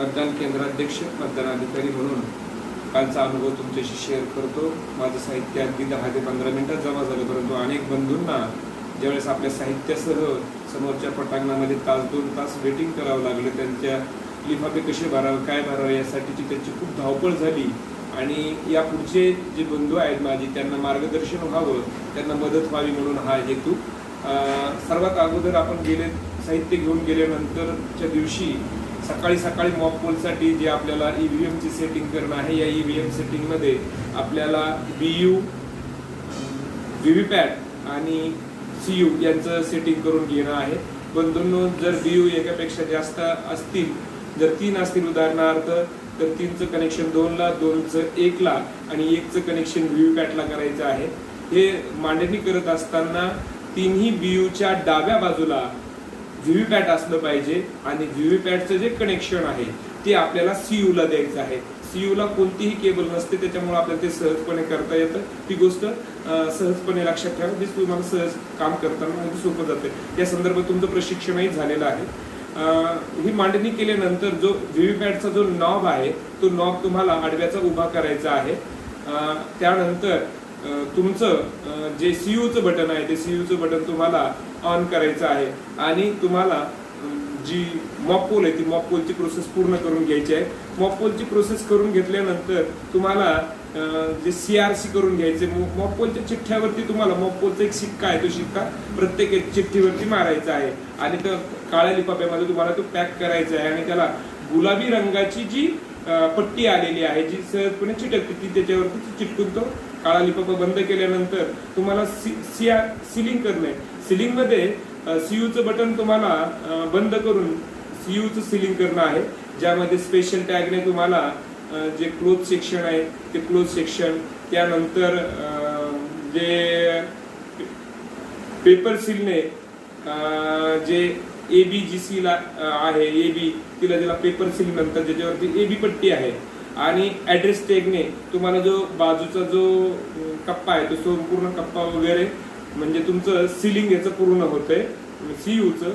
मतदान केंद्राध्यक्ष मतदान अधिकारी म्हणून कालचा अनुभव तुमच्याशी शेअर करतो. माझं साहित्य अगदी दहा ते पंधरा मिनिटात जमा झालं परंतु अनेक बंधूंना ज्यावेळेस आपल्या साहित्यासह समोरच्या पटांगणामध्ये तास दोन तास वेटिंग करावं लागलं त्यांच्या लिफाफे कसे भरावे काय भरावे यासाठीची त्यांची खूप धावपळ झाली. आणि या पुढचे जे बंधू आहेत माझे त्यांना मार्गदर्शन व्हावं त्यांना मदत व्हावी म्हणून हा हेतू. सर्वात अगोदर आपण गेले साहित्य घेऊन गेल्यानंतरच्या दिवशी सकाळी सकाळी मॉक पोलसाठी जे आपल्याला ई व्ही एमची सेटिंग करणं आहे या ई व्ही एम सेटिंगमध्ये आपल्याला B U V V PAT आणि सी यू यांचं सेटिंग करून घेणं आहे. पण दोन जर बी यू एकापेक्षा जास्त असतील जर तीन असतील उदाहरणार्थ तर तीनचं कनेक्शन दोनला दोनचं एकला आणि एकचं कनेक्शन व्हीव्हीपॅटला करायचं आहे. हे मांडणी करत असताना तिन्ही बी यूच्या डाव्या बाजूला व्हीव्हीपॅट असलं पाहिजे आणि व्हीव्हीपॅटचं जे कनेक्शन आहे ते आपल्याला सी यूला द्यायचं आहे. सी यूला कोणतीही केबल नसते त्याच्यामुळे आपल्याला ते सहजपणे करता येतं. ती गोष्ट सहजपणे लक्षात ठेवा. म्हणजे जी तुम्हाला सहज काम करताना सोपं जाते. या संदर्भात तुमचं प्रशिक्षणही झालेलं आहे. ही मांडणी केल्यानंतर जो व्हीव्हीपॅटचा जो नॉब आहे तो नॉब तुम्हाला आडव्याचा उभा करायचा आहे. त्यानंतर तुमचं जे सी यूचं बटन आहे ते सी यूचं बटन तुम्हाला ऑन करायचं आहे. आणि तुम्हाला जी मॉपपोल आहे ती मॉपपोलची प्रोसेस पूर्ण करून घ्यायची आहे. मॉपपोलची प्रोसेस करून घेतल्यानंतर तुम्हाला जे सी आर सी करून घ्यायचे मॉपपोलच्या चिठ्ठ्यावरती तुम्हाला मॉपपोलचा एक शिक्का आहे तो शिक्का प्रत्येक चिठ्ठीवरती मारायचा आहे. आणि तो काळ्या लिफाफ्यामध्ये तुम्हाला तो पॅक करायचा आहे. आणि त्याला गुलाबी रंगाची जी पट्टी आलेली आहे जी सहजपणे चिटकते ती त्याच्यावरती चिटकून तो काळा लिफाफा बंद केल्यानंतर तुम्हाला सी सिया सिलिंग करणे सिलिंगमध्ये सी सीयूचं बटन तुम्हाला बंद करून सीयूचं सिलिंग करणं आहे. ज्यामध्ये स्पेशल टॅगने तुम्हाला जे क्लोथ सेक्शन आहे ते क्लोथ सेक्शन त्यानंतर जे पेपर सीलने जे ए बी जी सीला आहे ए बी तिला तिला पेपर सील नंतर ज्याच्यावरती ए बी पट्टी आहे आणि ऍड्रेस टेगने तुम्हाला जो बाजूचा जो कप्पा आहे तो संपूर्ण कप्पा वगैरे म्हणजे तुमचं सिलिंग याचं पूर्ण होतंय म्हणजे सीयूचं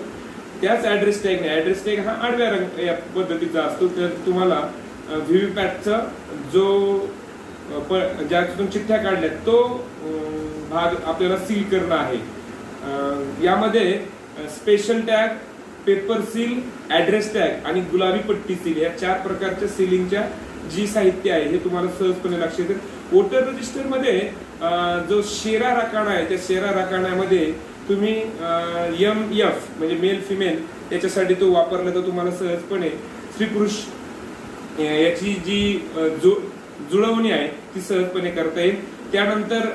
त्याच ऍड्रेस टॅगने ऍड्रेस टॅग हा आडव्या रंग या पद्धतीचा असतो. तर तुम्हाला व्हीव्हीपॅटचा जो प- ज्यातून चिठ्ठ्या काढल्या तो भाग आपल्याला सील करणं आहे. यामध्ये special tag paper seal address tag आणि गुलाबी पट्टी सील या चार प्रकारच्या सीलिंगच्या जी साहित्य आहे हे तुम्हाला सहजपणे लक्षात येईल वोटर रजिस्टरमध्ये जो शेरा राखाणा आहे त्या शेरा राखाण्यामध्ये तुम्ही यम एफ म्हणजे मेल फिमेल याच्यासाठी तो वापरला तर तुम्हाला सहजपणे स्त्री पुरुष याची जी जो जुळवणी आहे ती सहजपणे करता येईल. त्यानंतर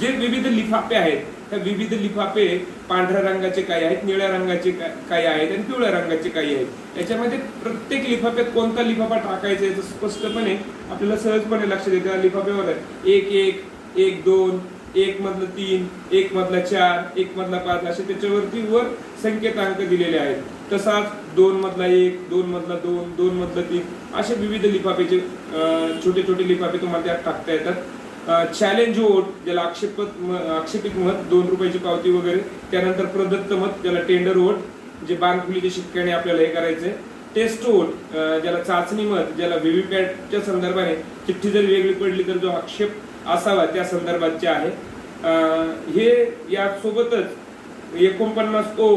जे विविध लिफाफे आहेत त्या विविध लिफाफे पांढऱ्या रंगाचे काही आहेत निळ्या रंगाचे काही आहेत आणि पिवळ्या रंगाचे काही आहेत. याच्यामध्ये प्रत्येक लिफाफ्यात कोणता लिफाफा टाकायचा याचं स्पष्टपणे आपल्याला सहजपणे लक्षात येतं त्या लिफाफ्यावर एक एक एक दोन एक मधलं तीन एक मधला चार एक मधला पाच असे त्याच्यावरती वर संकेतांक दिलेले आहेत. तसाच दोन मधला एक दोन मधला दोन दोन मधला तीन असे विविध लिफाफेचे छोटे छोटे लिफाफे तुम्हाला त्यात टाकता येतात. चॅलेंज वोट हो, ज्याला आक्षेपत म- आक्षेपित मत दोन रुपयाची पावती वगैरे त्यानंतर प्रदत्त मत ज्याला टेंडर वोट जे बाणफुलीच्या शिक्क्याने आपल्याला हे करायचंय. टेस्ट वोट ज्याला चाचणी मत ज्याला व्हीव्हीपॅटच्या संदर्भाने चिठ्ठी जर वेगळी पडली तर जो आक्षेप असावा त्या संदर्भातचे आहे. हे यासोबतच एकोणपन्नास ओ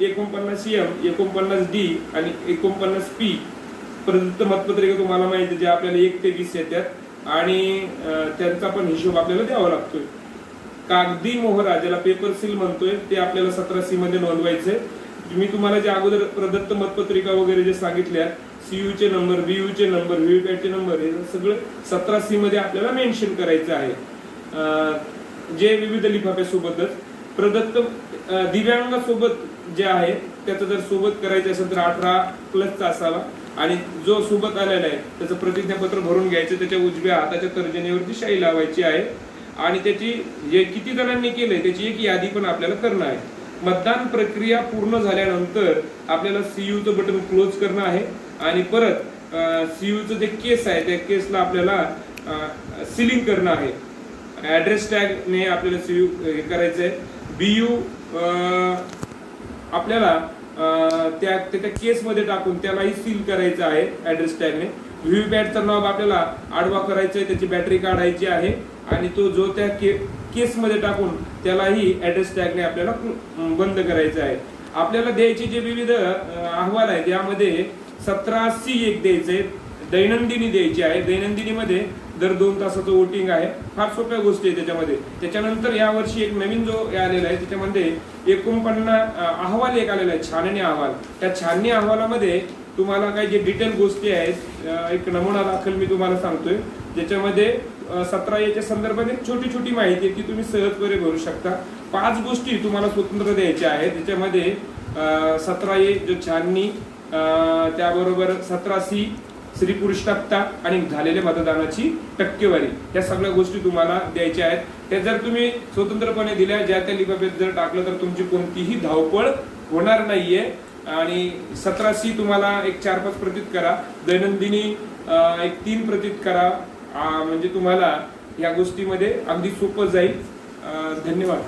एकोणपन्नास एम एकोणपन्नास डी आणि एकोणपन्नास पी प्रदत्त मतपत्रिका तुम्हाला माहिती आहे, जे आपल्याला एक ते वीस येतात आणि त्यांचा पण हिशोब आपल्याला द्यावा लागतोय. कागदी मोहरा ज्याला पेपर सील म्हणतोय ते आपल्याला सतरा सी मध्ये नोंदवायचे मी तुम्हाला जे अगोदर प्रदत्त मतपत्रिका वगैरे जे सांगितल्या सीयू चे नंबर बीयू चे नंबर व्हीव्हीपॅट नंबर हे सगळं सतरा सी मध्ये आपल्याला मेन्शन करायचं आहे. जे विविध लिफाफ्यासोबतच प्रदत्त दिव्यांगासोबत जे आहे त्याचं जर सोबत करायचं असेल तर अठरा प्लसचा असावा आणि जो सोबत आलेला आहे त्याचं प्रतिज्ञापत्र भरून घ्यायचं त्याच्या उजव्या हाताच्या तर्जनीवरती शाई लावायची आहे. आणि त्याची जे किती जणांनी केलंय त्याची एक यादी पण आपल्याला करणं आहे. मतदान प्रक्रिया पूर्ण झाल्यानंतर आपल्याला सीयूचं बटन क्लोज करणं आहे. आणि परत सीयूचं जे केस आहे त्या केसला आपल्याला सिलिंग करणं आहे. ऍड्रेस टॅगने आपल्याला सीयू हे करायचं आहे बी यू आपल्याला त्या त्याच्या केसमध्ये टाकून त्यालाही सील करायचं आहे ऍड्रेस टॅगने व्हीव्हीपॅटचा नॉब आपल्याला आडवा करायचा आहे त्याची बॅटरी काढायची आहे आणि तो जो त्या के केसमध्ये टाकून त्यालाही ऍड्रेस टॅगने आपल्याला बंद करायचं आहे. आपल्याला द्यायचे जे विविध अहवाल आहेत यामध्ये सतरा सी एक द्यायचे दैनंदिनी द्यायची आहे. दैनंदिनीमध्ये दर दोन तासाचं वोटिंग आहे. फार सोप्या गोष्टी आहे त्याच्यामध्ये. त्याच्यानंतर यावर्षी एक नवीन जो आलेला आहे त्याच्यामध्ये एकोणपन्नास अहवाल एक आलेला आहे छाननी अहवाल. त्या छाननी अहवालामध्ये तुम्हाला काही जे डिटेल गोष्टी आहेत एक नमुना दाखल मी तुम्हाला सांगतोय. ज्याच्यामध्ये सतरा याच्या संदर्भात एक छोटी छोटी माहिती आहे ती तुम्ही सहजपणे भरू शकता. पाच गोष्टी तुम्हाला स्वतंत्र द्यायच्या आहेत. त्याच्यामध्ये सतरा ए जो छाननी त्याबरोबर सतरा सी स्त्री पुरुष तक्ता आणि झालेल्या मतदानाची टक्केवारी. या सगळ्या गोष्टी तुम्हाला द्यायच्या आहेत. त्या जर तुम्ही स्वतंत्रपणे दिल्या ज्या त्या लिफाफ्यात जर टाकलं तर तुमची कोणतीही धावपळ होणार नाहीये. आणि सतरा सी तुम्हाला एक चार पाच प्रतीत करा. दैनंदिनी एक तीन प्रतीत करा. म्हणजे तुम्हाला या गोष्टीमध्ये अगदी सोपं जाईल. धन्यवाद.